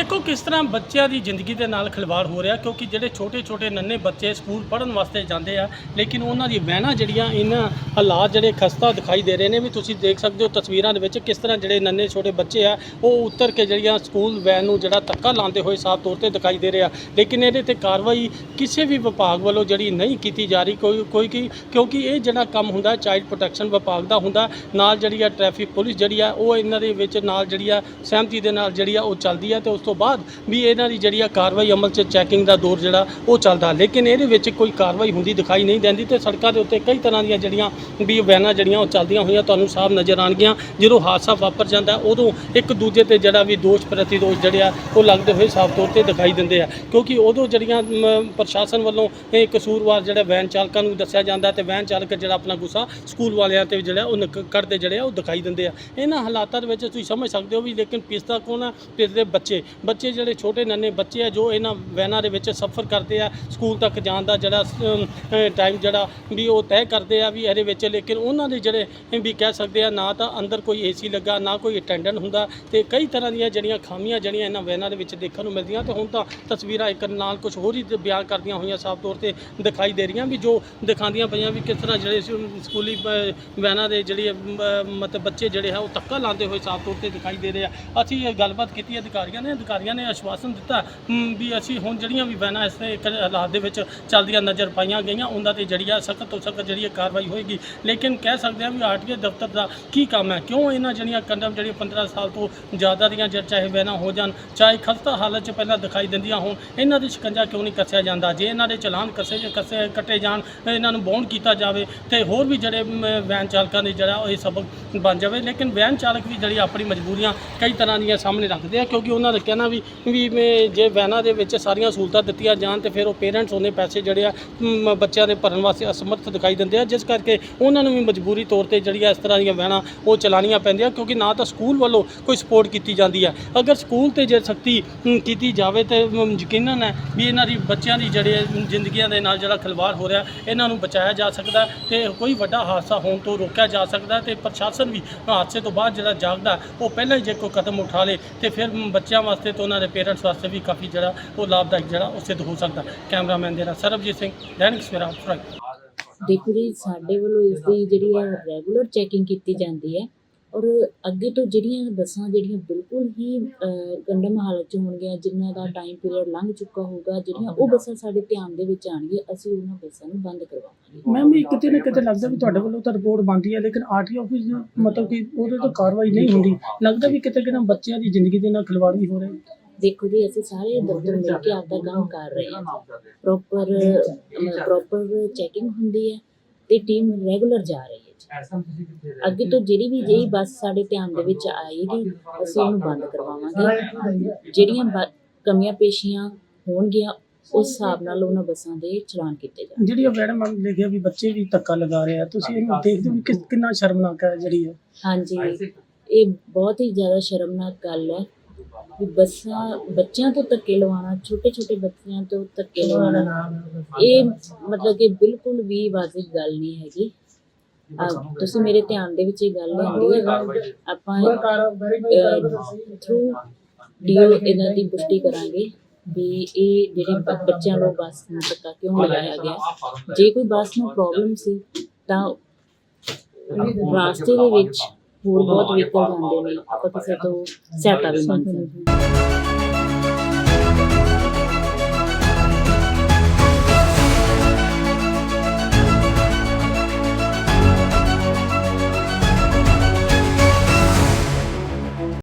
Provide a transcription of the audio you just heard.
ਦੇਖੋ ਕਿਸ ਤਰ੍ਹਾਂ ਬੱਚਿਆਂ ਦੀ ਜ਼ਿੰਦਗੀ ਦੇ ਨਾਲ ਖਿਲਵਾੜ ਹੋ ਰਿਹਾ, ਕਿਉਂਕਿ ਜਿਹੜੇ ਛੋਟੇ-ਛੋਟੇ ਨੰਨੇ ਬੱਚੇ ਸਕੂਲ ਪੜ੍ਹਨ ਵਾਸਤੇ ਜਾਂਦੇ ਆ, ਲੇਕਿਨ ਉਹਨਾਂ ਦੀ ਵਹਿਣਾ ਜਿਹੜੀਆਂ ਇਹਨਾਂ ਹਾਲਾਤ ਜਿਹੜੇ ਖਸਤਾ ਦਿਖਾਈ ਦੇ ਰਹੇ ਨੇ, ਵੀ ਤੁਸੀਂ ਦੇਖ ਸਕਦੇ ਹੋ ਤਸਵੀਰਾਂ ਦੇ ਵਿੱਚ ਕਿਸ ਤਰ੍ਹਾਂ ਜਿਹੜੇ ਨੰਨੇ ਛੋਟੇ ਬੱਚੇ ਆ, ਉਹ ਉਤਰ ਕੇ ਜਿਹੜੀਆਂ ਸਕੂਲ ਵੈਨ ਨੂੰ ਜਿਹੜਾ ਧੱਕਾ ਲਾਉਂਦੇ ਹੋਏ ਸਾਫ਼ ਤੌਰ ਤੇ ਦਿਖਾਈ ਦੇ ਰਿਹਾ ਲੇਕਿਨ ਇਹਦੇ ਤੇ ਕਾਰਵਾਈ ਕਿਸੇ ਵੀ ਵਿਭਾਗ ਵੱਲੋਂ ਜਿਹੜੀ ਨਹੀਂ ਕੀਤੀ ਜਾ ਰਹੀ, ਕੋਈ ਕੋਈ ਕੀ, ਕਿਉਂਕਿ ਇਹ ਜਿਹੜਾ ਕੰਮ ਹੁੰਦਾ, ਚਾਈਲਡ ਪ੍ਰੋਟੈਕਸ਼ਨ ਵਿਭਾਗ ਦਾ ਹੁੰਦਾ, ਨਾਲ ਜਿਹੜੀ ਆ ਟ੍ਰੈਫਿਕ ਪੁਲਿਸ ਜਿਹੜੀ ਆ, ਉਹ ਇਹਨਾਂ ਦੇ ਵਿੱਚ ਨਾਲ ਜਿਹੜੀ ਆ, ਸਹਿਮਤੀ ਦੇ ਨਾਲ ਜਿਹੜੀ ਆ, ਉਹ ਚੱਲਦੀ ਆ ਤੇ ਉਸ ਤੋਂ ਬਾਅਦ ਵੀ ਇਹਨਾਂ ਦੀ ਜਿਹੜੀ ਆ ਕਾਰਵਾਈ ਅਮਲ 'ਚ ਚੈਕਿੰਗ ਦਾ ਦੌਰ ਜਿਹੜਾ ਉਹ ਚੱਲਦਾ। ਲੇਕਿਨ ਇਹਦੇ ਵਿੱਚ ਕੋਈ ਕਾਰਵਾਈ ਹੁੰਦੀ ਦਿਖਾਈ ਨਹੀਂ ਦਿੰਦੀ ਤੇ ਸੜਕਾਂ ਦੇ ਉੱਤੇ ਕਈ ਤਰ੍ਹਾਂ ਦੀਆਂ ਜਿਹੜੀਆਂ ਵੀ ਵੈਨਾਂ ਜਿਹੜੀਆਂ ਉਹ ਚੱਲਦੀਆਂ ਹੋਈਆਂ ਤੁਹਾਨੂੰ ਸਾਫ਼ ਨਜ਼ਰ ਆਉਣਗੀਆਂ। ਜਦੋਂ ਹਾਦਸਾ ਵਾਪਰ ਜਾਂਦਾ, ਉਦੋਂ ਇੱਕ ਦੂਜੇ ਤੇ ਜਿਹੜਾ ਵੀ ਦੋਸ਼, ਪ੍ਰਤੀਦੋਸ਼ ਜਿਹੜੇ ਆ, ਉਹ ਲੱਗਦੇ ਹੋਏ ਸਾਫ਼ ਤੌਰ ਤੇ ਦਿਖਾਈ ਦਿੰਦੇ ਆ। ਕਿਉਂਕਿ ਉਦੋਂ ਜਿਹੜੀਆਂ ਪ੍ਰਸ਼ਾਸਨ ਵੱਲੋਂ ਇਹ ਕਸੂਰਵਾਰ ਜਿਹੜਾ ਵੈਨ ਚਾਲਕਾਂ ਨੂੰ ਦੱਸਿਆ ਜਾਂਦਾ ਤੇ ਵੈਨ ਚਾਲਕ ਜਿਹੜਾ ਆਪਣਾ ਗੁੱਸਾ ਸਕੂਲ ਵਾਲਿਆਂ ਤੇ ਜਿਹੜਾ ਉਹ ਨਿਕ- ਕੱਢਦੇ ਜਿਹੜੇ ਆ, ਉਹ ਦਿਖਾਈ ਦਿੰਦੇ ਆ। ਇਹਨਾਂ ਹਾਲਾਤਾਂ ਦੇ ਵਿੱਚ ਤੁਸੀਂ ਸਮਝ ਸਕਦੇ ਹੋ ਵੀ ਲੇਕਿਨ ਪਿਸਦਾ ਕੌਣ ਆ? ਪਿਸਦੇ ਬੱਚੇ। ਬੱਚੇ ਜਿਹੜੇ ਛੋਟੇ ਨੰਨੇ ਬੱਚੇ ਆ ਜੋ ਇਹਨਾਂ ਵੈਨਾਂ ਦੇ ਵਿੱਚ ਸਫ਼ਰ ਕਰਦੇ ਆ, ਸਕੂਲ ਤੱਕ ਜਾਣ ਦਾ ਜਿਹੜਾ ਟਾਈਮ ਜਿਹੜਾ ਵੀ ਉਹ ਤੈਅ ਕਰਦੇ ਆ ਵੀ ਇਹਦੇ ਵਿੱਚ, ਲੇਕਿਨ ਉਹਨਾਂ ਦੇ ਜਿਹੜੇ ਵੀ ਕਹਿ ਸਕਦੇ ਆ, ਨਾ ਤਾਂ ਅੰਦਰ ਕੋਈ ਏਸੀ ਲੱਗਾ, ਨਾ ਕੋਈ ਅਟੈਂਡੈਂਟ ਹੁੰਦਾ ਤੇ ਕਈ ਤਰ੍ਹਾਂ ਦੀਆਂ ਜਿਹੜੀਆਂ ਖਾਮੀਆਂ ਜਿਹੜੀਆਂ ਇਹਨਾਂ ਵੈਨਾਂ ਦੇ ਵਿੱਚ ਦੇਖਣ ਨੂੰ ਮਿਲਦੀਆਂ ਤੇ ਹੁਣ ਤਾਂ ਤਸਵੀਰਾਂ ਇੱਕ ਨਾਲ ਕੁਝ ਹੋਰ ਹੀ ਬਿਆਨ ਕਰਦੀਆਂ ਹੋਈਆਂ ਸਾਫ਼ ਤੌਰ ਤੇ ਦਿਖਾਈ ਦੇ ਰਹੀਆਂ ਵੀ ਜੋ ਦਿਖਾਉਂਦੀਆਂ ਪਈਆਂ ਵੀ ਕਿਸ ਤਰ੍ਹਾਂ ਜਿਹੜੇ ਸ- ਸਕੂਲੀ ਬ- ਵੈਨਾਂ ਦੇ ਜਿਹੜੇ ਮਤਲਬ ਬੱਚੇ ਜਿਹੜੇ ਆ ਉਹ ਧੱਕਾ ਲਾਉਂਦੇ ਹੋਏ ਸਾਫ਼ ਤੌਰ ਤੇ ਦਿਖਾਈ ਦੇ ਰਹੇ ਆ। ਅਸੀਂ ਇਹ ਗੱਲਬਾਤ ਕੀਤੀ, ਅਧਿਕਾਰੀਆਂ ਨੇ ਅਧਿਕਾਰੀਆਂ ਨੇ ਆਸ਼ਵਾਸਨ ਦਿੱਤਾ ਮ, ਵੀ ਅਸੀਂ ਹੁਣ ਜਿਹੜੀਆਂ ਵੀ ਵੈਨਾਂ ਇਸ ਤਰ੍ਹਾਂ ਇੱਕ ਹਾਲਾਤ ਦੇ ਵਿੱਚ ਚੱਲਦੀਆਂ ਨਜ਼ਰ ਪਾਈਆਂ ਗਈਆਂ ਉਹਨਾਂ ਤੇ ਜਿਹੜੀ ਆ ਸਖਤ ਤੋਂ ਸਖਤ ਜਿਹੜੀ ਇਹ ਕਾਰਵਾਈ ਹੋਏਗੀ। ਲੇਕਿਨ ਕਹਿ ਸਕਦੇ ਹਾਂ ਵੀ ਆਰਟੀਏ ਦਫ਼ਤਰ ਦਾ ਕੀ ਕੰਮ ਹੈ? ਕਿਉਂ ਇਹਨਾਂ ਜਿਹੜੀਆਂ ਕੰਡਮ ਜਿਹੜੀਆਂ 15 ਸਾਲ ਤੋਂ ਜ਼ਿਆਦਾ ਦੀਆਂ ਜਾਂ ਚਾਹੇ ਵੈਨਾਂ ਹੋ ਜਾਣ ਚਾਹੇ ਖਸਤਾ ਹਾਲਤ 'ਚ ਪਹਿਲਾਂ ਦਿਖਾਈ ਦਿੰਦੀਆਂ ਹੋਣ ਇਹਨਾਂ ਦੀ ਸ਼ਿਕੰਜਾ ਕਿਉਂ ਨਹੀਂ ਕੱਸਿਆ ਜਾਂਦਾ? ਜੇ ਇਹਨਾਂ ਦੇ ਚਲਾਨ ਕੱਸੇ ਕੱਸੇ ਕੱਟੇ ਜਾਣ ਇਹਨਾਂ ਨੂੰ ਬੌਂਡ ਕੀਤਾ ਜਾਵੇ ਤੇ ਹੋਰ ਵੀ ਜਿਹੜੇ ਮ, ਵੈਨ ਚਾਲਕਾਂ ਦੀ ਜਿਹੜਾ ਉਹ ਇਹ ਸਬਕ ਬਣ ਜਾਵੇ। ਲੇਕਿਨ ਵੈਨ ਚਾਲਕ ਵੀ ਜਿਹੜੀ ਆਪਣੀ ਮਜਬੂਰੀਆਂ ਕਈ ਤਰ੍ਹਾਂ ਦੀਆਂ ਸਾਹਮਣੇ ਰੱਖਦੇ ਆ ਕਿਉਂਕਿ ਉਹਨਾਂ ਦਾ ਕਹਿਣਾ ਵੀ ਵੀ ਮੈਂ ਜੇ ਵੈਨਾਂ ਦੇ ਵਿੱਚ ਸਾਰੀਆਂ ਸਹੂਲਤਾਂ ਦਿੱਤੀਆਂ ਜਾਣ ਤੇ ਫਿਰ ਉਹ ਪੇਰੈਂਟਸ ਉਹਨੇ ਪੈਸੇ ਜਿਹੜੇ ਆ ਮ, ਬੱਚਿਆਂ ਦੇ ਭਰਨ ਵਾਸਤੇ ਅਸਮਰਥ ਦਿਖਾਈ ਦਿੰਦੇ ਆ। ਜਿਸ ਕਰਕੇ ਉਹਨਾਂ ਨੂੰ ਵੀ ਮਜਬੂਰੀ ਤੌਰ ਤੇ ਜਿਹੜੀ ਆ ਇਸ ਤਰ੍ਹਾਂ ਦੀਆਂ ਵੈਨਾਂ ਉਹ ਚਲਾਉਣੀਆਂ ਪੈਂਦੀਆਂ ਕਿਉਂਕਿ ਨਾ ਤਾਂ ਸਕੂਲ ਵੱਲੋਂ ਕੋਈ ਸਪੋਰਟ ਕੀਤੀ ਜਾਂਦੀ ਹੈ ਅਗਰ ਸਕੂਲ ਤੇ ਜੇ ਸਖਤੀ ਕੀਤੀ ਜਾਵੇ ਤੇ ਮ, ਯਕੀਨਨ ਹੈ ਵੀ ਇਹਨਾਂ ਦੀ ਬੱਚਿਆਂ ਦੀ ਜਿਹੜੇ ਜ਼ਿੰਦਗੀਆਂ ਦੇ ਨਾਲ ਜਿਹੜਾ ਖਿਲਵਾੜ ਹੋ ਰਿਹਾ ਇਹਨਾਂ ਨੂੰ ਬਚਾਇਆ ਜਾ ਸਕਦਾ ਤੇ ਕੋਈ ਵੱਡਾ ਹਾਦਸਾ ਹੋਣ ਤੋਂ ਰੋਕਿਆ ਜਾ ਸਕਦਾ ਤੇ ਪ੍ਰਸ਼ਾਸਨ ਵੀ ਹਾਦਸੇ ਤੋਂ ਬਾਅਦ ਜਿਹੜਾ ਜਾਗਦਾ ਉਹ ਪਹਿਲਾਂ ਹੀ ਜੇ ਕੋਈ ਕਦਮ ਉਠਾ ਲੇ ਤੇ ਫਿਰ ਮ, ਬੱਚਿਆਂ ਵਾਸਤੇ ਤੇ ਉਹਨਾਂ ਦੇ ਪੇਰੈਂਟਸ ਵਾਸਤੇ ਵੀ ਕਾਫੀ ਜਿਹੜਾ ਉਹ ਲਾਭਦਾਇਕ ਜਿਹੜਾ ਉਹ ਸਿੱਧ ਹੋ ਸਕਦਾ। ਕੈਮਰਾਮੈਨ ਦੇ ਸਰਬਜੀਤ ਸਿੰਘ, ਦੈਨਿਕ ਸਵੇਰਾ ਫਰਾਈ ਦੇਖੋ ਜੀ, ਸਾਡੇ ਵੱਲੋਂ ਇਸ ਦੀ ਜਿਹੜੀ ਹੈ ਰੈਗੂਲਰ ਚੈਕਿੰਗ ਕੀਤੀ ਜਾਂਦੀ ਹੈ। ਔਰ ਅੱਗੇ ਤੋਂ ਜਿਹੜੀਆਂ ਬੱਸਾਂ ਜਿਹੜੀਆਂ ਬਿਲਕੁਲ ਹੀ ਕੰਡਮ ਹਾਲਤ 'ਚ ਹੋਣਗੀਆਂ ਜਿਨ੍ਹਾਂ ਦਾ ਟਾਈਮ ਪੀਰੀਅਡ ਲੰਘ ਚੁੱਕਾ ਹੋਊਗਾ ਜਿਹੜੀਆਂ ਉਹ ਬੱਸਾਂ ਸਾਡੇ ਧਿਆਨ ਦੇ ਵਿੱਚ ਆਣਗੀਆਂ ਅਸੀਂ ਉਹਨਾਂ ਬੱਸਾਂ ਨੂੰ ਬੰਦ ਕਰਵਾਵਾਂਗੇ। ਮੈਮ ਵੀ ਕਿਤੇ ਨਾ ਕਿਤੇ ਲੱਗਦਾ ਵੀ ਤੁਹਾਡੇ ਵੱਲੋਂ ਤਾਂ ਰਿਪੋਰਟ ਬਣਦੀ ਹੈ ਲੇਕਿਨ ਆਰਟੀਓ ਆਫਿਸ ਮਤਲਬ ਕਿ ਉਹਦੇ ਤੋਂ ਕਾਰਵਾਈ ਨਹੀਂ ਹੁੰਦੀ। ਲੱਗਦਾ ਵੀ ਕਿਤੇ ਕਿਤੇ ਬੱਚਿਆਂ ਦੀ ਜ਼ਿੰਦਗੀ ਦੇ ਨਾਲ ਖਿਲਵਾੜ ਵੀ ਹੋ ਰਿਹਾ ਹੈ। ਦੇਖੋ ਜੀ ਅਸੀਂ ਸਾਰੇ ਦਫ਼ਤਰ ਮਿਲ ਕੇ ਆਪਦਾ ਕੰਮ ਕਰ ਰਹੇ ਹਾਂ। ਪ੍ਰੋਪਰ ਪ੍ਰੋਪਰ ਚੈਕਿੰਗ ਹੁੰਦੀ ਹੈ ਤੇ ਟੀਮ ਰੈਗੂਲਰ ਜਾ ਰਹੀ ਹੈ। ਅੱਗੇ ਤੋਂ ਜਿਹੜੀ ਵੀ ਜਿਹੀ ਬੱਸ ਸਾਡੇ ਧਿਆਨ ਦੇ ਵਿੱਚ ਆਏਗੀ ਅਸੀਂ ਉਹਨੂੰ ਬੰਦ ਕਰਵਾਵਾਂਗੇ। ਜਿਹੜੀਆਂ ਕਮੀਆਂ ਪੇਸ਼ੀਆਂ ਹੋਣਗੀਆਂ ਉਸ ਹਿਸਾਬ ਨਾਲ ਉਹਨਾਂ ਬੱਸਾਂ ਦੇ ਚਲਾਨ ਕੀਤੇ ਜਾਣ ਜਿਹੜੀ ਇਹ ਮੈਡਮ ਲਿਖਿਆ ਵੀ ਬੱਚੇ ਵੀ ਧੱਕਾ ਲਗਾ ਰਹੇ ਆ ਤੁਸੀਂ ਇਹਨੂੰ ਦੇਖਦੇ ਹੋ ਕਿਸ- ਕਿੰਨਾ ਸ਼ਰਮਨਾਕ ਹੈ ਜਿਹੜੀ ਹੈ। ਹਾਂਜੀ। ਇਹ ਬਹੁਤ ਹੀ ਜ਼ਿਆਦਾ ਸ਼ਰਮਨਾਕ ਗੱਲ ਹੈ ਵੀ ਬੱਸਾਂ ਬੱਚਿਆਂ ਤੋਂ ਧੱਕੇ ਲਵਾਉਣਾ ਛੋਟੇ ਛੋਟੇ ਬੱਚਿਆਂ ਤੋਂ ਧੱਕੇ ਲਵਾਉਣਾ ਇਹ ਮਤਲਬ ਕਿ ਬਿਲਕੁਲ ਵੀ ਵਾਜਿਬ ਗੱਲ ਨਹੀਂ ਹੈਗੀ। ਅਹ ਤੁਸੀਂ ਮੇਰੇ ਧਿਆਨ ਦੇ ਵਿੱਚ ਇਹ ਗੱਲ ਲਿਆਂਦੀ ਹੈ ਆਪਾਂ ਥਰੂ ਡੀਓ ਇਹਨਾਂ ਦੀ ਪੁਸ਼ਟੀ ਕਰਾਂਗੇ ਵੀ ਇਹ ਜਿਹੜੇ ਬ- ਬੱਚਿਆਂ ਨੂੰ ਬੱਸ ਨੂੰ ਧੱਕਾ ਕਿਉਂ ਲਗਾਇਆ ਗਿਆ। ਜੇ ਕੋਈ ਬੱਸ ਨੂੰ ਪ੍ਰੋਬਲਮ ਸੀ ਤਾਂ ਰਾਸਤੇ ਦੇ ਵਿੱਚ ਹੋਰ ਬਹੁਤ ਵਹੀਕਲ ਜਾਂਦੇ ਨੇ। ਆਪਾਂ ਕਿਸੇ ਤੋਂ ਸਹਾਇਤਾ ਵੀ ਮੰਗ ਸਕਦੇ ਹਾਂ।